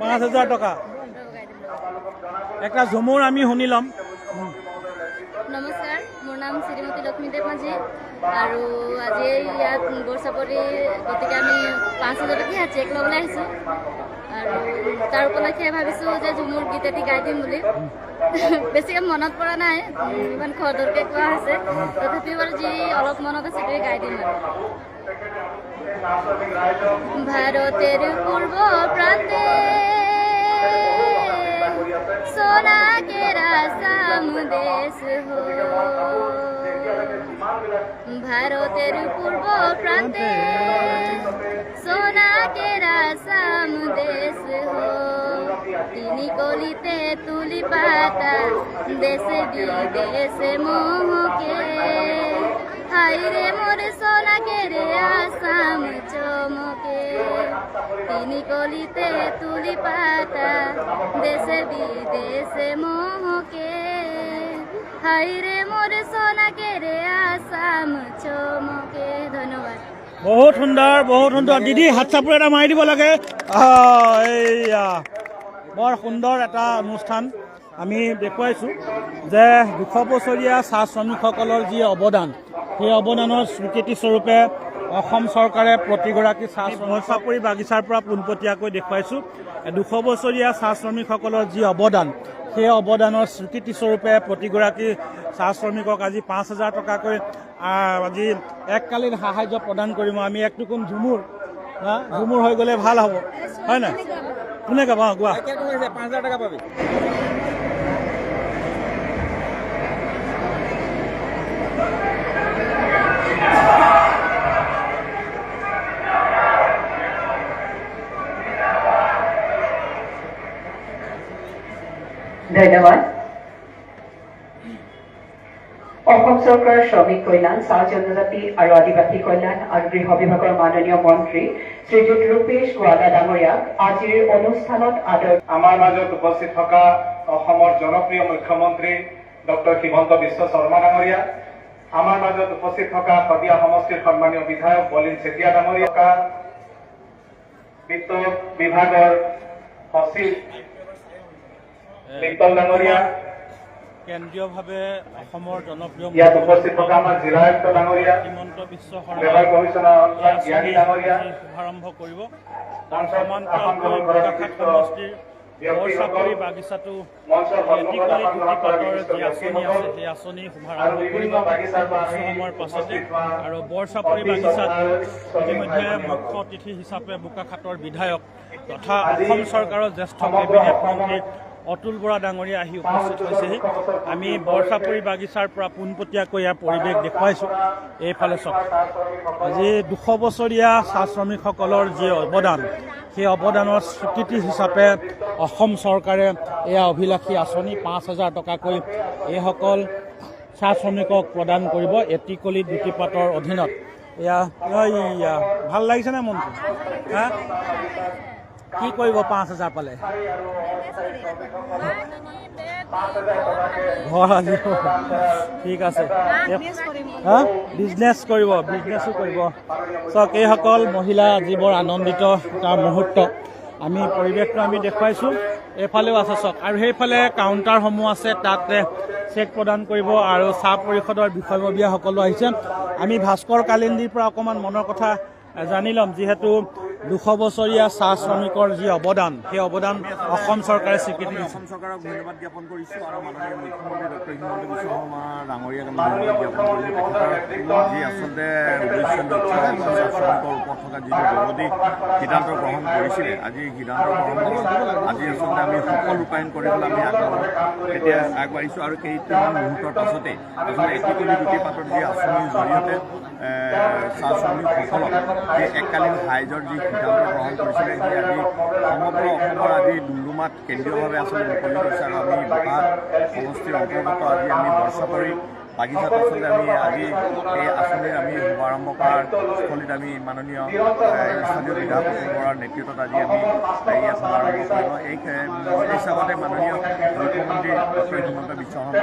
পাঁচ হাজাৰ টকা। একটা ঝুমুৰ আমি শুনি ল'ম। নমস্কাৰ মোৰ নাম শ্ৰীমতী লক্ষ্মীদেৱ মাঝি আৰু আজি ইয়াত বৰচাপৰি গতিকে আমি পাঁচ হাজাৰ টকীয়া চেক ল'বলৈ আহিছোঁ। আৰু তাৰ উপলক্ষে ভাবিছোঁ যে ঝুমুৰ গীত এটি গাই দিম বুলি। বেছিকৈ মনত পৰা নাই ইমান খৰদৰকৈ কোৱা হৈছে। তথাপিও বাৰু যি অলপ মনত আছে সেইটোৱে গাই দিম আৰু। ভারতের পূর্ব প্রান্তে সোনা কেরা সাম দেশ হো। ভারতের পূর্ব প্রান্তে সোনা কেরা সাম দেশ হো। তিনি কলিতে তুলি পাতা, দেশে বিদেশে মোহকে। হাইরে মোরে সোনাকে রে আসাম চমকে। তিনি কলিতে তুলি পাতা, দেশে বিদেশে মোহকে। হাইরে মোরে সোনাকে রে আসাম চমকে। ধন্যবাদ। বহুত সুন্দৰ বহুত সুন্দৰ। দিদি, হাত চাপৰি এটা মাৰি দিব লাগে। এইয়া, বৰ সুন্দৰ এটা অনুষ্ঠান আমি দেখুৱাইছোঁ যে দুশ বছৰীয়া চাহ শ্ৰমিকসকলৰ যি অৱদান সেই অৱদানৰ স্বীকৃতিস্বৰূপে অসম চৰকাৰে প্ৰতিগৰাকী চাহ চাপৰি বাগিচাৰ পৰা পোনপটীয়াকৈ দেখুৱাইছোঁ। দুশ বছৰীয়া চাহ শ্ৰমিকসকলৰ যি অৱদান সেই অৱদানৰ স্বীকৃতিস্বৰূপে প্ৰতিগৰাকী চাহ শ্ৰমিকক আজি পাঁচ হাজাৰ টকাকৈ আজি এককালীন সাহাৰ্য প্ৰদান কৰিম। আমি এক টুকুম ঝুমুৰ হা? ঝুমুৰ হৈ গ'লে ভাল হ'ব। হয় নাই? কোনে গাব? অঁ, গোৱা। ধন্যবাদ। অসম চৰকাৰৰ শ্ৰমিক কল্যাণ, চাহ জনজাতি আৰু আদিবাসী কল্যাণ আৰু গৃহ বিভাগৰ মাননীয় মন্ত্ৰী শ্ৰীযুত ৰূপেশ গোৱালা ডাঙৰীয়াক আজিৰ অনুষ্ঠানত আদৰ আমাৰ মাজত উপস্থিত থকা অসমৰ জনপ্ৰিয় মুখ্যমন্ত্ৰী ডক্টৰ হিমন্ত বিশ্ব শৰ্মা ডাঙৰীয়া আমাৰ মাজত উপস্থিত থকা শদিয়া সমষ্টিৰ সন্মানীয় বিধায়ক বলিন চেতিয়া ডাঙৰীয়া বিত্ত বিভাগৰ সচিব মিত্তল ডাঙৰীয়া। কেন্দ্ৰীয়ভাৱে অসমৰ জনপ্ৰিয় ইয়াত উপস্থিত থকা আমাৰ জিলা আয়ুক্ত ডাঙৰীয়া হিমন্ত বিশ্ব শৰ্মাই কমিশ্যনাৰ জ্ঞানী ডাঙৰীয়া শুভাৰম্ভ কৰিব। সমান্তৰালকৈ সমষ্টিৰ ব্যক্তিসকল, বৰচাপৰি বাগিচাটো গ্ৰহণ কৰা গুটি পাতৰ যি আঁচনি আছে সেই আঁচনি শুভাৰম্ভ কৰিব পৰা কিছু সময়ৰ পাছতে আৰু বৰচাপৰি অতি বাগিচাত ইতিমধ্যে মুখ্য অতিথি হিচাপে বোকাখাটৰ বিধায়ক তথা অসম চৰকাৰৰ জ্যেষ্ঠ কেবিনেট মন্ত্ৰী অতুল বৰা ডাঙৰীয়া আহি উপস্থিত হৈছেহি আমি বৰচাপৰি বাগিচাৰ পৰা পোনপটীয়াকৈ ইয়াৰ পৰিৱেশ দেখুৱাইছোঁ এইফালে চাওক আজি দুশ বছৰীয়া চাহ শ্ৰমিকসকলৰ যি অৱদান সেই অৱদানৰ স্বীকৃতি হিচাপে অসম চৰকাৰে এয়া অভিলাষী আঁচনি পাঁচ হাজাৰ টকাকৈ এইসকল চাহ শ্ৰমিকক প্ৰদান কৰিব। এটিকলি দুটিপাতৰ অধীনত। এয়া ভাল লাগিছেনে মনটো? হা? কি কৰিব পাঁচ হাজাৰ পালে? ঘৰ ঠিক আছে। হা? বিজনেছ কৰিব বিজনেছো কৰিব। চাওক এইসকল মহিলা আজি বৰ আনন্দিত তাৰ মুহূৰ্ত। আমি পৰিৱেশটো আমি দেখুৱাইছোঁ। এইফালেও আছে চাওক। আৰু সেইফালে কাউণ্টাৰসমূহ আছে তাত চেক প্ৰদান কৰিব আৰু চাহ পৰিষদৰ বিষয়ববীয়াসকলো আহিছে। আমি ভাস্কৰ কালিন্দীৰ পৰা অকণমান মনৰ কথা জানি ল'ম। যিহেতু দুশ বছৰীয়া চাহ শ্ৰমিকৰ যি অৱদান, সেই অৱদান অসম চৰকাৰে স্বীকৃতি দিছে। অসম চৰকাৰক ধন্যবাদ জ্ঞাপন কৰিছোঁ আৰু মাননীয় মুখ্যমন্ত্ৰী ডক্টৰ হিমন্ত বিশ্ব শৰ্মা ডাঙৰীয়াক ধন্যবাদ জ্ঞাপন কৰিছোঁ। যি আচলতে উদ্দেশ্য, লক্ষ্য শ্ৰমিকৰ ওপৰত থকা যিটো দৰদী সিদ্ধান্ত গ্ৰহণ কৰিছিলে, আজি সিদ্ধান্ত গ্ৰহণ আজি আচলতে আমি সফল ৰূপায়ণ কৰিবলৈ আমি আগবাঢ়ো, এতিয়া আগবাঢ়িছোঁ আৰু কেইটামান মুহূৰ্তৰ পাছতে আচলতে এটিকলি গুটি পাতৰ যি আঁচনিৰ জৰিয়তে এ, চাহ শ্ৰমিকসকলক সেই এককালীন সাহায্যৰ যি সিদ্ধান্ত গ্ৰহণ কৰিছিলে সেই আজি সমগ্ৰ অসমৰ আজি ডুমডুমাত কেন্দ্ৰীয়ভাৱে আচলতে মুকলি কৰিছে আৰু আমি বোকা সমষ্টিৰ অন্তৰ্গত আজি আমি বৰ্ষাপৰি বাগিচাত আচলতে আমি আজি এই আঁচনিৰ আমি শুভাৰম্ভ কৰাৰ স্থলীত আমি মাননীয় স্থানীয় বিধায়ক অতুল বৰাৰ নেতৃত্বত আজি আমি ইয়াত শুভাৰম্ভ কৰিব। এই এই হিচাপতে মাননীয় মুখ্যমন্ত্ৰী ডক্টৰ হিমন্ত বিশ্ব শৰ্মা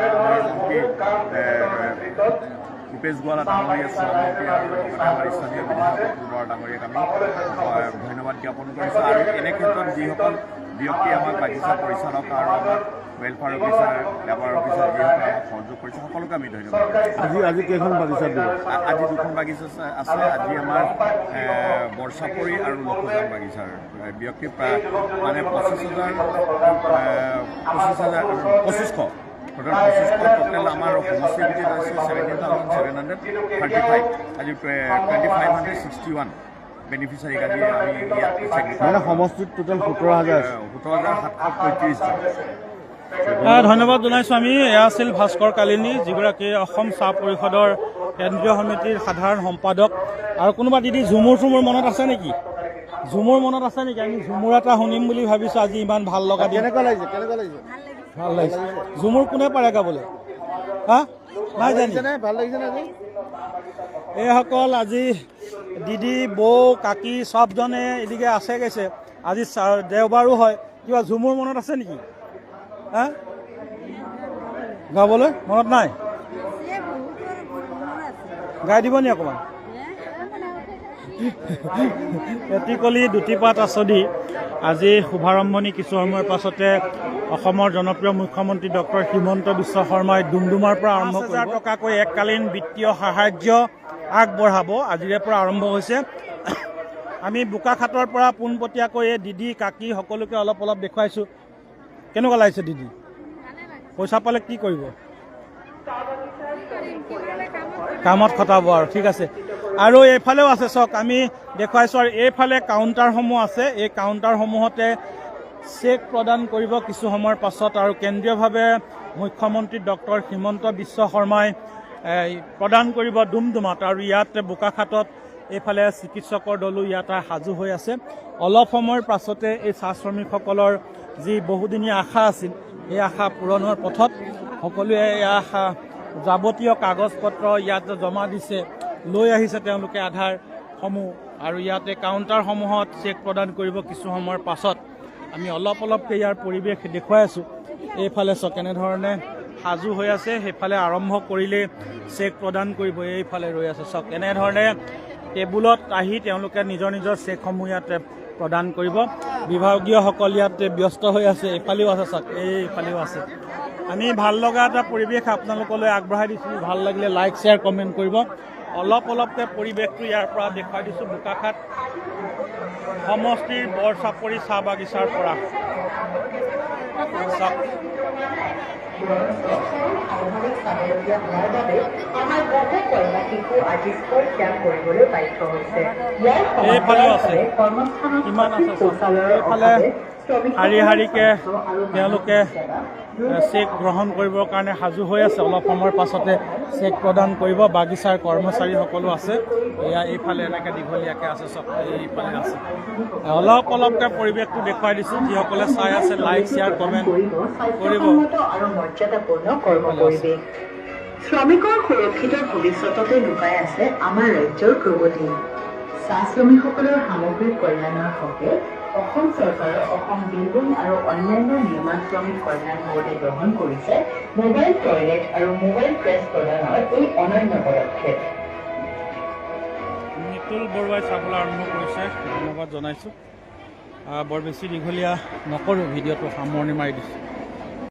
মন্ত্ৰী এ, ডক্টৰ হিমন্ত বিশ্ব শৰ্মা ডাঙৰীয়াক আমি ধন্যবাদ জ্ঞাপন কৰিছোঁ আৰু ৰূপেশ গোৱালা ডাঙৰীয়া আৰু আমাৰ স্থানীয় বিধায়ক বৰা ডাঙৰীয়াক আমি ধন্যবাদ জ্ঞাপন কৰিছোঁ আৰু এনে ক্ষেত্ৰত যিসকল ব্যক্তি আমাক বাগিচা পৰিচালক আৰু আমাক ৱেলফেয়াৰ অফিচাৰ লেবাৰ অফিচাৰ যিসকলে আমাক সহযোগ কৰিছে সকলোকে আমি ধন্যবাদ আজি আজি কেইখন বাগিচা আজি দুখন বাগিচা আছে- আজি আমাৰ বৰ্ষাপৰি আৰু লক্ষজান বাগিচাৰ ব্যক্তি প্ৰায় মানে পঁচিছ হাজাৰ পঁচিছ হাজাৰ পঁচিছশ। টোটেল টোটেল ফাইভ আজি twenty five hundred sixty one বেনিফিচাৰীক আজি আমি ইয়াত মানে সমষ্টিত টোটেল সোতৰ হাজাৰ সোতৰ হাজাৰ সাতশ পঁয়ত্ৰিছজন ধন্যবাদ জনাইছোঁ আমি এয়া আছিল ভাস্কৰ কালিনী যিগৰাকী অসম চাহ পৰিষদৰ কেন্দ্ৰীয় সমিতিৰ সাধাৰণ সম্পাদক। আৰু কোনোবা দিদি ঝুমুৰ চুমুৰ মনত আছে নেকি? ঝুমুৰ মনত আছে নেকি? আমি ঝুমুৰ এটা শুনিম বুলি ভাবিছোঁ আজি ইমান ভাল লগা দিন। কেনেকুৱা লাগিছে? কেনেকুৱা লাগিছে? ভাল লাগিছে। ঝুমুৰ কোনে পাৰে গাবলৈ? হা? নাই জানি? লাগিছেনে ভাল লাগিছেনে আজি? এইসকল আজি দিদি বৌ কাকি চবজনে এদিকে আছে গৈছে। আজি দেওবাৰো হয়। কিবা ঝুমুৰ মনত আছে নেকি? হা? গাবলৈ? মনত নাই? গাই দিব নি অকণমান এটিকলি দুটিপাত আঁচনি আজি শুভাৰম্ভণি কিছু সময়ৰ পাছতে অসমৰ জনপ্ৰিয় মুখ্যমন্ত্ৰী ডক্টৰ হিমন্ত বিশ্ব শৰ্মাই ডুমডুমাৰ পৰা আৰম্ভ হাজাৰ টকাকৈ এককালীন বিত্তীয় সাহাৰ্য আগবঢ়াব। আজিৰে পৰা আৰম্ভ হৈছে। আমি বোকাখাটৰ পৰা পোনপটীয়াকৈ এই দিদি কাকি সকলোকে অলপ অলপ দেখুৱাইছোঁ। কেনেকুৱা লাগিছে দিদি? পইচা পালে কি কৰিব? কামত খটাব আৰু ঠিক আছে। আৰু এইফালেও আছে চাওক আমি দেখুৱাইছোঁ আৰু এইফালে কাউণ্টাৰসমূহ আছে। এই কাউণ্টাৰসমূহতে চেক প্ৰদান কৰিব কিছু সময়ৰ পাছত আৰু কেন্দ্ৰীয়ভাৱে মুখ্যমন্ত্ৰী ডক্টৰ হিমন্ত বিশ্ব শৰ্মাই প্ৰদান কৰিব ডুমডুমাত আৰু ইয়াত বোকাখাটত এইফালে চিকিৎসকৰ দলো ইয়াত সাজু হৈ আছে। অলপ সময়ৰ পাছতে এই চাহ শ্ৰমিকসকলৰ যি বহুদিনীয়া আশা আছিল এই আশা পূৰণৰ পথত সকলোৱে এই আশা যাৱতীয় কাগজ পত্ৰ ইয়াত জমা দিছে লৈ আহিছে তেওঁলোকে আধাৰসমূহ আৰু ইয়াতে কাউণ্টাৰসমূহত চেক প্ৰদান কৰিব কিছু সময়ৰ পাছত। আমি অলপ অলপকৈ ইয়াৰ পৰিৱেশ দেখুৱাই আছোঁ। এইফালে চাওক কেনেধৰণে সাজু হৈ আছে সেইফালে আৰম্ভ কৰিলেই চেক প্ৰদান কৰিব এইফালে ৰৈ আছে। চাওক এনেধৰণে টেবুলত আহি তেওঁলোকে নিজৰ নিজৰ চেকসমূহ ইয়াতে প্ৰদান কৰিব। বিভাগীয়সকল ইয়াতে ব্যস্ত হৈ আছে এইফালেও আছে চাওক এইফালেও আছে। আমি ভাল লগা এটা পৰিৱেশ আপোনালোকলৈ আগবঢ়াই দিছোঁ। ভাল লাগিলে লাইক শ্বেয়াৰ কমেণ্ট কৰিব। অলপ অলপকৈ পৰিৱেশটো ইয়াৰ পৰা দেখুৱাই দিছোঁ। বোকাখাট সমষ্টিৰ বৰচাপৰি চাহ বাগিচাৰ পৰা। চাওক এইফালেও এইফালে শাৰী শাৰীকে তেওঁলোকে চেক গ্ৰহণ কৰিবৰ কাৰণে সাজু হৈ আছে। অলপ সময়ৰ পাছতে চেক প্ৰদান কৰিব। বাগিচাৰ কৰ্মচাৰীসকলো আছে। এয়া এইফালে এনেকৈ দীঘলীয়াকৈ আছে চব এইফালে আছে। অলপ অলপকৈ পৰিৱেশটো দেখুৱাই দিছোঁ। যিসকলে চাই আছে লাইক শ্বেয়াৰ কমেণ্ট কৰিব। শ্ৰমিকৰ সুৰক্ষিত ভৱিষ্যততে লুকাই আছে আমাৰ ৰাজ্যৰ প্ৰগতি। চাহ শ্ৰমিকসকলৰ সামগ্ৰিক কল্যাণৰ হকে অসম চৰকাৰৰ অসম বিল্ডিং আৰু অন্যান্য নিৰ্মাণ শ্ৰমিক কল্যাণ বোৰ্ডে গ্ৰহণ কৰিছে মোবাইল টয়লেট আৰু মোবাইল প্ৰেছ প্ৰদানৰ এই অনন্য পদক্ষেপ। নিতুল বৰুৱাই চাবলৈ আৰম্ভ কৰিছে ধন্যবাদ জনাইছোঁ। বৰ বেছি দীঘলীয়া নকৰোঁ ভিডিঅ'টো সামৰণি মাৰি দিছোঁ।